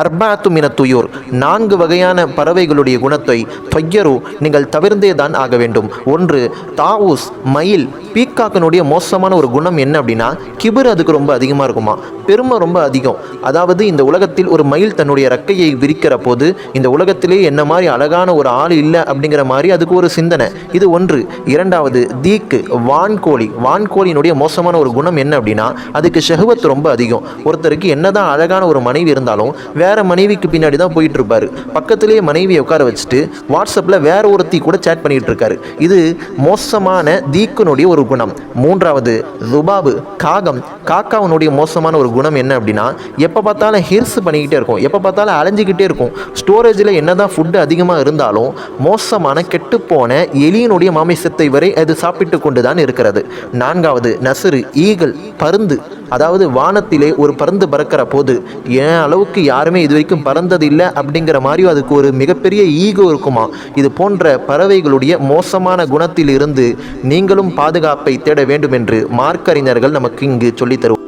அர்பாத்து மின துயூர். நான்கு வகையான பறவைகளுடைய குணத்தை தொய்யரு நீங்கள் தவிர்ந்தே தான் ஆக வேண்டும். ஒன்று தாவூஸ் மயில் பீக்காக்கனுடைய மோசமான ஒரு குணம் என்ன அப்படின்னா கிபர் அதுக்கு ரொம்ப அதிகமாக இருக்குமா? பெருமை ரொம்ப அதிகம். அதாவது இந்த உலகத்தில் ஒரு மயில் தன்னுடைய ரெக்கையை விரிக்கிற போது இந்த உலகத்திலே என்ன மாதிரி அழகான ஒரு ஆள் இல்லை அப்படிங்கிற மாதிரி அதுக்கு ஒரு சிந்தனை. இது ஒன்று. இரண்டாவது தீக்கு வான்கோழி. வான்கோழியினுடைய மோசமான ஒரு குணம் என்ன அப்படின்னா அதுக்கு ஷெஹவத் ரொம்ப அதிகம். ஒருத்தருக்கு என்னதான் அழகான ஒரு மனைவி இருந்தாலும் வேற மனைவிக்கு பின்னாடி தான் போயிட்டு இருப்பாரு பக்கத்திலேயே மனைவியை உட்கார வச்சுட்டு வாட்ஸ்அப்பில் வேற ஒருத்தி கூட சேட் பண்ணிட்டு இருக்காரு இது மோசமான தீக்கனுடைய ஒரு குணம். மூன்றாவது ருபாபு காகம். காக்காவனுடைய மோசமான ஒரு குணம் என்ன அப்படின்னா எப்போ பார்த்தாலும் ஹிர்ஸ் பண்ணிக்கிட்டே இருக்கும். எப்போ பார்த்தாலும் அலைஞ்சிக்கிட்டே இருக்கும். ஸ்டோரேஜில் என்னதான் ஃபுட்டு அதிகமாக இருந்தாலும் மோசமான கெட்டுப்போன எலியினுடைய மாமிசத்தை வரை அது சாப்பிட்டு கொண்டு தான் இருக்கிறது. நான்காவது நசுறு ஈகல் பருந்து. அதாவது வானத்திலே ஒரு பறந்து பறக்கிற போது என் அளவுக்கு யாருமே இது வரைக்கும் பறந்தது இல்லை அப்படிங்கிற மாதிரியும் அதுக்கு ஒரு மிகப்பெரிய ஈகோ இருக்குமா? இது போன்ற பறவைகளுடைய மோசமான குணத்தில் இருந்து நீங்களும் பாதுகாப்பை தேட வேண்டும் என்று மார்க்கறிஞர்கள் நமக்கு இங்கு சொல்லித்தருவோம்